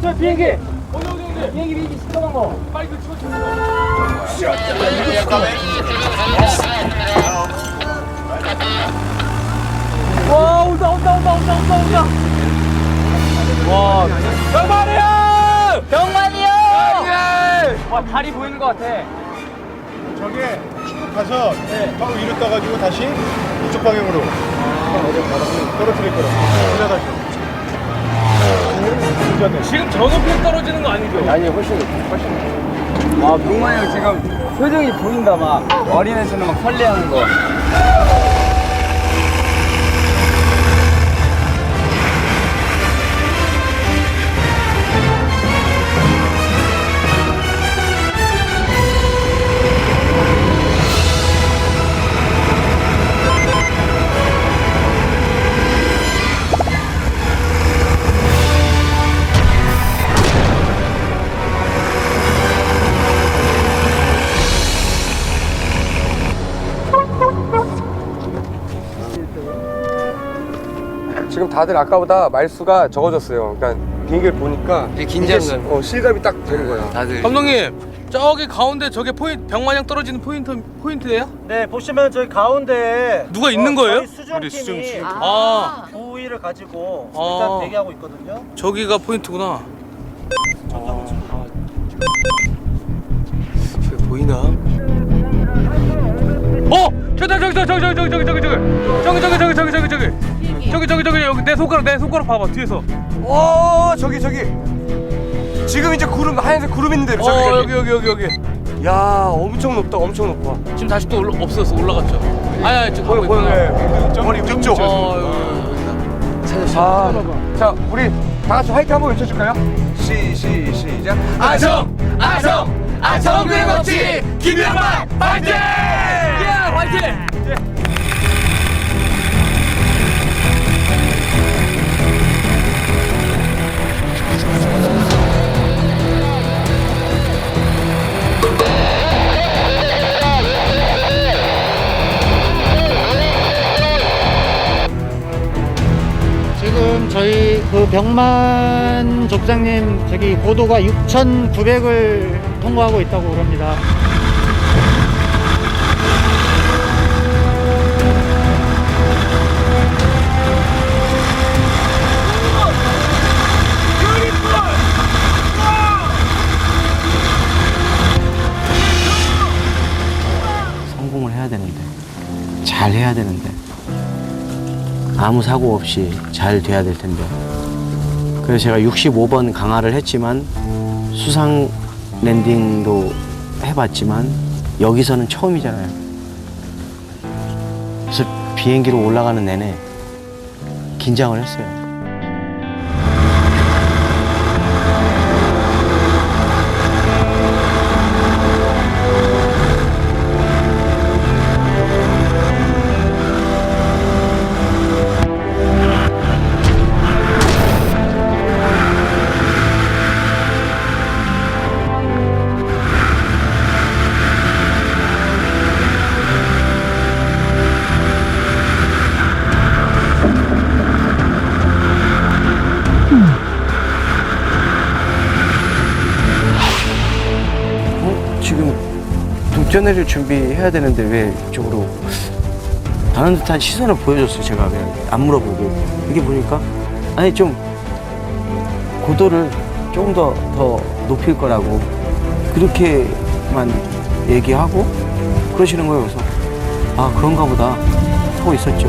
비행기. 어디 어디 어디. 비행기 비행기 시커먼 거. 빨리 그 찍어 찍어. 와 온다 온다 온다 온다 온다 온다. 와 병만이 형. 병만이 형. 와 다리 보이는 것 같아. 저게 쭉 가서 네. 바로 위로 떠가지고 다시 이쪽 방향으로 떨어뜨릴 거라 운전해. 지금 저 높이 떨어지는 거 아니죠? 아니 훨씬 훨씬 와 병만이 형 지금 표정이 보인다 막 어린애처럼 막 설레하는 거 다들 아까보다 말수가 적어졌어요 그러니까 비행기를 보니까 긴장감. 시- 어, 실감이 딱 되는 거예요 다들 감독님 저기 가운데 저게 포인트 병마냥 떨어지는 포인트 포인트예요? 네, 보시면 저희 가운데에 누가 있는 거예요? 저희 수중팀이 아 부위를 가지고 아. 일단 대기하고 있거든요. 저기가 포인트구나. 내 손가락 내 손가락 봐봐 뒤에서. 오 저기 저기 지금 이제 구름 하얀색 구름 있는데 저기 어 저기 여기 여기 여기 여기. 야 엄청 높다 엄청 높아 지금 다시 또 올라, 없어졌어 올라갔죠. 아니 아니 지금 가고 보여 있구나. 보여 머리 위쪽 어 여기, 여기, 여기. 아, 자 우리 다 같이 화이팅 한번 외쳐줄까요? 시, 시, 시작 아성 아성 아성의 법칙 김영만 파이팅! 예 파이팅! 그 병만 족장님 저기 고도가 6,900을 통과하고 있다고 그럽니다. 성공을 해야 되는데 잘 해야 되는데 아무 사고 없이 잘 돼야 될 텐데. 그래서 제가 65번 강화를 했지만 수상 랜딩도 해봤지만 여기서는 처음이잖아요. 그래서 비행기로 올라가는 내내 긴장을 했어요. 동전회를 준비해야 되는데 왜 이쪽으로? 다른 듯한 시선을 보여줬어요 제가. 그냥 안 물어보고. 이게 보니까 아니 좀 고도를 조금 더 더 높일 거라고 그렇게만 얘기하고 그러시는 거예요. 그래서 아 그런가 보다. 하고 있었죠